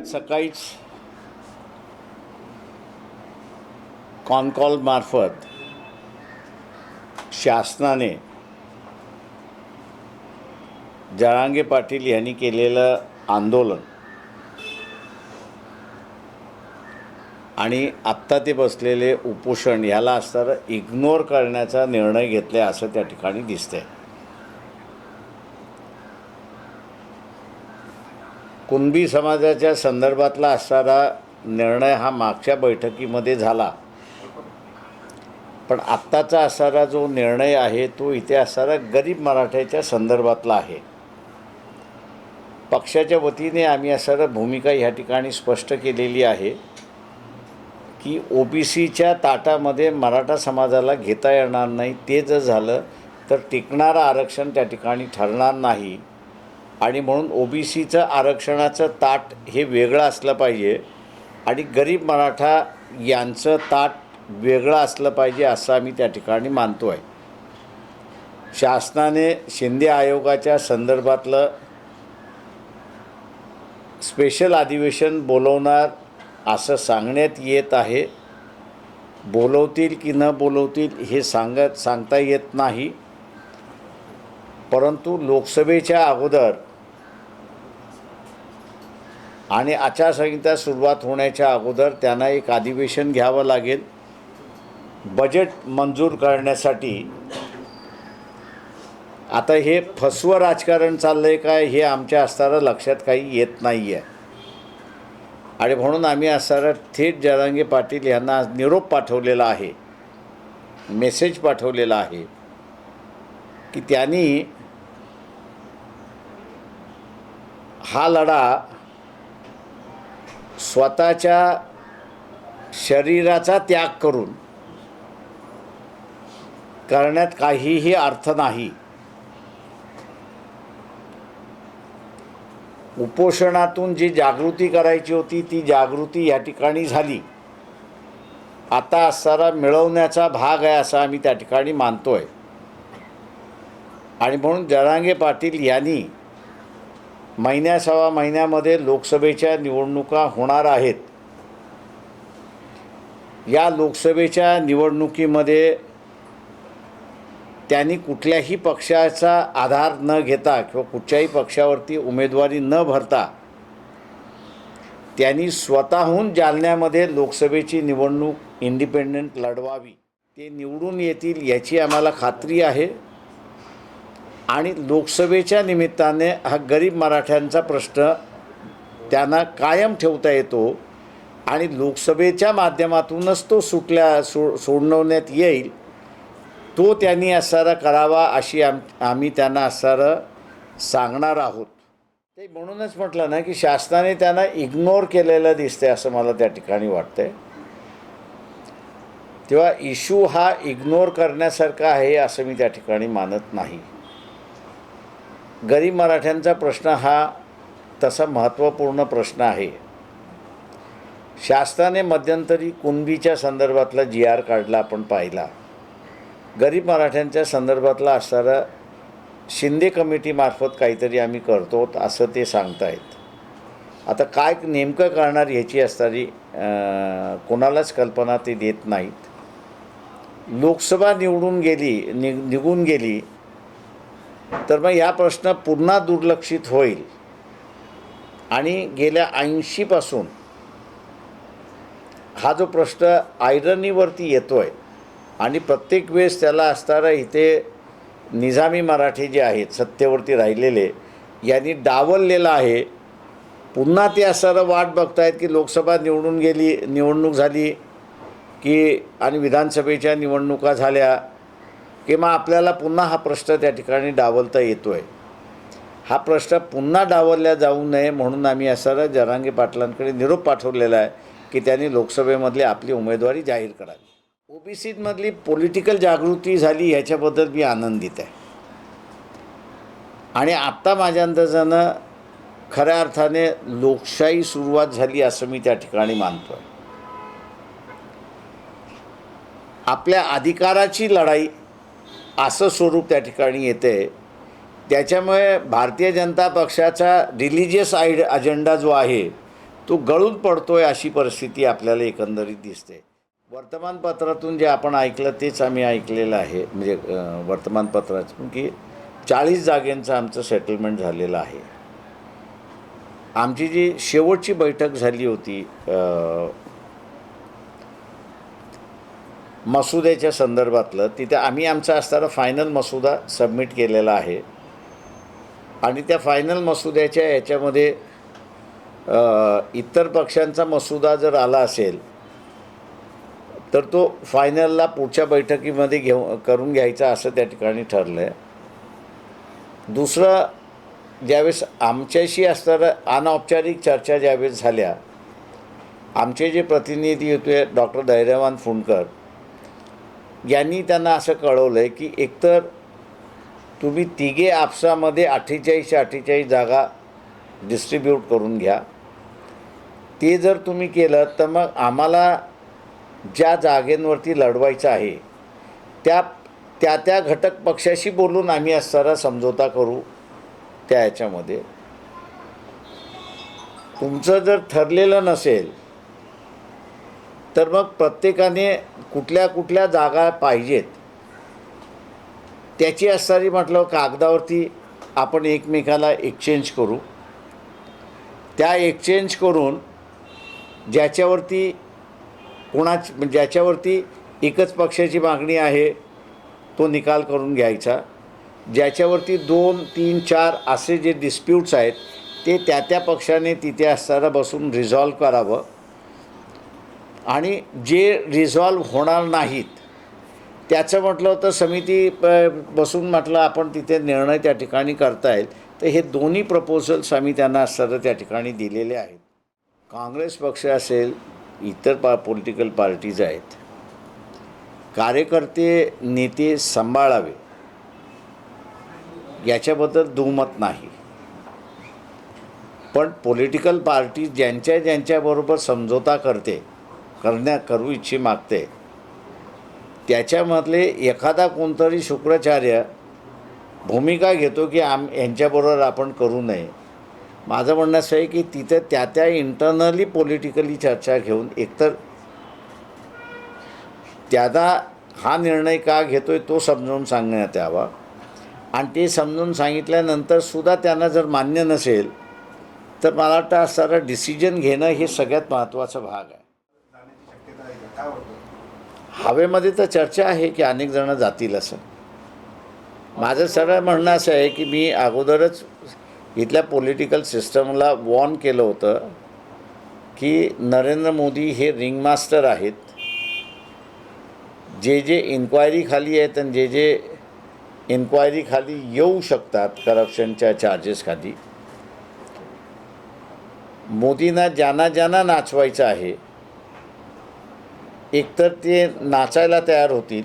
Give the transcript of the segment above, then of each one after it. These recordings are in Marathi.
राज्यात सकाळीच कॉनकॉलमार्फत शासनाने जरांगे पाटील यांनी केलेलं आंदोलन आणि आत्ता ते बसलेले उपोषण ह्याला असणारं इग्नोर करण्याचा निर्णय घेतला असं त्या ठिकाणी दिसतंय. कुणबी समाजाच्या संदर्भातला असणारा निर्णय हा मागच्या बैठकीमध्ये झाला. पण आत्ताचा असणारा जो निर्णय आहे तो इथे असणारा गरीब मराठ्याच्या संदर्भातला आहे. पक्षाच्या वतीने आम्ही असणारा भूमिका ह्या ठिकाणी स्पष्ट केलेली आहे की ओ बी सीच्या ताटामध्ये मराठा समाजाला घेता येणार नाही ते जर झालं तर टिकणारं आरक्षण त्या ठिकाणी ठरणार नाही. आणि म्हणून ओ बी सीचं आरक्षणाचं ताट हे वेगळं असलं पाहिजे आणि गरीब मराठा यांचं ताट वेगळं असलं पाहिजे असं आम्ही त्या ठिकाणी मानतो आहे. शासनाने शिंदे आयोगाच्या संदर्भातलं स्पेशल अधिवेशन बोलवणार असं सांगण्यात येत आहे. बोलवतील की न बोलवतील हे सांगत सांगता येत नाही. परंतु लोकसभेच्या अगोदर आणि आचारसंहिता सुरुवात होण्याच्या अगोदर त्यांना एक अधिवेशन घ्यावं लागेल. बजेट मंजूर करण्यासाठी. आता हे फसवं राजकारण चाललं आहे काय हे आमच्या असताना लक्षात काही येत नाही आहे आणि म्हणून आम्ही असणारा थेट जरांगे पाटील यांना आज निरोप पाठवलेला आहे. मेसेज पाठवलेला आहे. की त्यांनी हा लढा स्वतःच्या शरीराचा त्याग करून करण्यात काहीही अर्थ नाही. उपोषणातून जी जागृती करायची होती ती जागृती या ठिकाणी झाली. आता असणारा मिळवण्याचा भाग आहे असा आम्ही त्या ठिकाणी मानतो आहे आणि म्हणून जरांगे पाटील यांनी महिन्या सव्वा महिन्यामध्ये लोकसभेच्या निवडणुका होणार आहेत. या लोकसभेच्या निवडणुकीमध्ये त्यांनी कुठल्याही पक्षाचा आधार न घेता किंवा कुठच्याही पक्षावरती उमेदवारी न भरता त्यांनी स्वतःहून जालन्यामध्ये लोकसभेची निवडणूक इंडिपेंडंट लढवावी. ते निवडून येतील याची आम्हाला खात्री आहे. आणि लोकसभेच्या निमित्ताने हा गरीब मराठ्यांचा प्रश्न त्यांना कायम ठेवता येतो आणि लोकसभेच्या माध्यमातूनच तो सुटल्या सो सोडवण्यात येईल तो त्यांनी असारा करावा अशी आम आम्ही त्यांना असणारं सांगणार आहोत. ते म्हणूनच म्हटलं ना की शासनाने त्यांना इग्नोर केलेलं दिसते असं मला त्या ठिकाणी वाटतंय. तेव्हा इशू हा इग्नोर करण्यासारखा आहे असं मी त्या ठिकाणी मानत नाही. गरीब मराठ्यांचा प्रश्न हा तसा महत्त्वपूर्ण प्रश्न आहे. शासनाने मध्यंतरी कुणबीच्या संदर्भातला जी आर काढला आपण पाहिला. गरीब मराठ्यांच्या संदर्भातला असणारा शिंदे कमिटीमार्फत काहीतरी आम्ही करतो असं ते सांगतायत. आता काय नेमकं करणार ह्याची असणारी कोणालाच कल्पना ते देत नाहीत. लोकसभा निवडून गेली नि निघून गेली तर मग या प्रश्न पुन्हा दुर्लक्षित होईल. आणि गेल्या ऐंशीपासून हा जो प्रश्न आयरनीवरती येतो आहे आणि प्रत्येक वेळेस त्याला असणारा इथे निजामी मराठी जे आहेत सत्तेवरती राहिलेले यांनी डावललेलं आहे. पुन्हा ते असणारं वाट बघतायत की लोकसभा निवडून गेली निवडणूक झाली की आणि विधानसभेच्या निवडणुका झाल्या. किंवा आपल्याला पुन्हा हा प्रश्न त्या ठिकाणी डावलता येतो आहे हा प्रश्न पुन्हा डावलला जाऊ नये म्हणून आम्ही असा जरांगे पाटलांकडे निरोप पाठवलेला आहे की त्यांनी लोकसभेमधली आपली उमेदवारी जाहीर करावी. ओबीसीमधली पॉलिटिकल जागृती झाली ह्याच्याबद्दल मी आनंदित आहे. आणि आत्ता माझ्या अंदाजानं खऱ्या अर्थाने लोकशाही सुरुवात झाली असं मी त्या ठिकाणी मानतो आहे आपल्या अधिकाराची लढाई असं स्वरूप त्या ठिकाणी येते. त्याच्यामुळे भारतीय जनता पक्षाचा रिलिजियस आयड अजेंडा जो आहे तो गळून पडतो आहे अशी परिस्थिती आपल्याला एकंदरीत दिसते. वर्तमानपत्रातून जे आपण ऐकलं तेच आम्ही ऐकलेलं आहे. म्हणजे वर्तमानपत्रातून की चाळीस जागेंचं आमचं सेटलमेंट झालेलं आहे. आमची जी शेवटची बैठक झाली होती मसुद्याच्या संदर्भातलं तिथे आम्ही आमचा असताना फायनल मसुदा सबमिट केलेला आहे. आणि त्या फायनल मसुद्याच्या याच्यामध्ये इतर पक्षांचा मसुदा जर आला असेल तर तो फायनलला पुढच्या बैठकीमध्ये घेऊ करून घ्यायचा असं त्या ठिकाणी ठरलं आहे दुसरं ज्यावेळेस आमच्याशी असणाऱ्या अनौपचारिक चर्चा ज्यावेळेस झाल्या आमचे जे प्रतिनिधी होते डॉक्टर धैर्यवान फुंडकर यांनी त्यांना असं कळवलं आहे की एकतर तुम्ही तिघे आपसामध्ये अठ्ठेचाळीसशे अठ्ठेचाळीस जागा डिस्ट्रीब्यूट करून घ्या. ते जर तुम्ही केलं तर मग आम्हाला ज्या जागेंवरती लढवायचं आहे त्या त्या त्या घटक पक्षाशी बोलून आम्ही असताना समझोता करू त्या ह्याच्यामध्ये तुमचं जर ठरलेलं नसेल तर मग प्रत्येकाने कुठल्या कुठल्या जागा पाहिजेत. त्याची असणारी म्हटलं कागदावरती आपण एकमेकाला एक्सचेंज करू. त्या एक्सचेंज करून ज्याच्यावरती कोणाच ज्याच्यावरती एकच पक्षाची मागणी आहे तो निकाल करून घ्यायचा. ज्याच्यावरती दोन तीन चार असे जे डिस्प्यूट्स आहेत ते त्या त्या पक्षाने तिथे असताना बसून रिझॉल्व करावं. आणि जे रिझॉल्व होणार नाहीत त्याचं म्हटलं तर समिती प- बसून म्हटलं आपण तिथे निर्णय त्या ठिकाणी करता येईल. तर हे दोन्ही प्रपोजल्स आम्ही त्यांना असताना त्या ठिकाणी दिलेले आहेत. काँग्रेस पक्ष असेल इतर पा पॉलिटिकल पार्टीज आहेत कार्यकर्ते नेते सांभाळावे. याच्याबद्दल दुमत नाही. पण पॉलिटिकल पार्टी ज्यांच्या ज्यांच्याबरोबर समझोता करते करण्या करू इच्छी मागते. त्याच्यामधले एखादा कोणतरी शुक्राचार्य भूमिका घेतो की आम यांच्याबरोबर आपण करू नये. माझं म्हणणं असं आहे की तिथं त्या त्या इंटरनली पॉलिटिकली चर्चा घेऊन एकतर त्यादा हा निर्णय का घेतो आहे तो समजावून सांगण्यात यावा. आणि ते समजून सांगितल्यानंतर सुद्धा त्यांना जर मान्य नसेल तर मला वाटतं असणारा डिसिजन घेणं हे सगळ्यात महत्त्वाचा भाग आहे जाण्याची शक्यता आहे का काय वाटतं हवेमध्ये तर चर्चा आहे की अनेक जणं जातील असं. माझं सरळ म्हणणं असं आहे की मी अगोदरच इथल्या पॉलिटिकल सिस्टमला वॉर्न केलं होतं की नरेंद्र मोदी हे रिंगमास्टर आहेत. जे जे इन्क्वायरी खाली आहेत आणि जे जे इन्क्वायरी खाली येऊ शकतात करप्शनच्या चार्जेस खाली. मोदींना ज्यांना ज्यांना नाचवायचं आहे एकतर ते नाचायला तयार होतील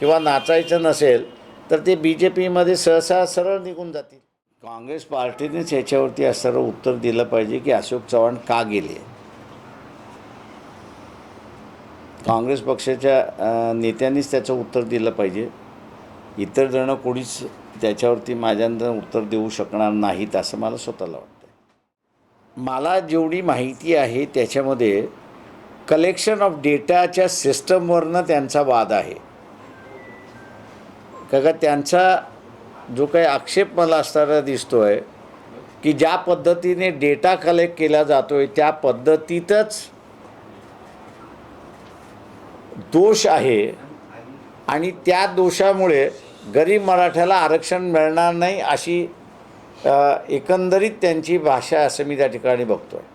किंवा नाचायचं नसेल तर ते बी जे पीमध्ये सहसा सरळ निघून जातील. काँग्रेस पार्टीनेच याच्यावरती असणारं उत्तर दिलं पाहिजे की अशोक चव्हाण का गेले? काँग्रेस पक्षाच्या नेत्यांनीच त्याचं उत्तर दिलं पाहिजे. इतर जणं कोणीच त्याच्यावरती माझ्यांना उत्तर देऊ शकणार नाहीत असं मला स्वतःला वाटतं मला जेवढी माहिती आहे त्याच्यामध्ये कलेक्शन ऑफ डेटाच्या सिस्टमवरनं त्यांचा वाद आहे. का का त्यांचा जो काही आक्षेप मला असताना दिसतो आहे की ज्या पद्धतीने डेटा कलेक्ट केला जातो आहे त्या पद्धतीतच दोष आहे आणि त्या दोषामुळे गरीब मराठ्याला आरक्षण मिळणार नाही अशी एकंदरीत त्यांची भाषा असं मी त्या ठिकाणी बघतो आहे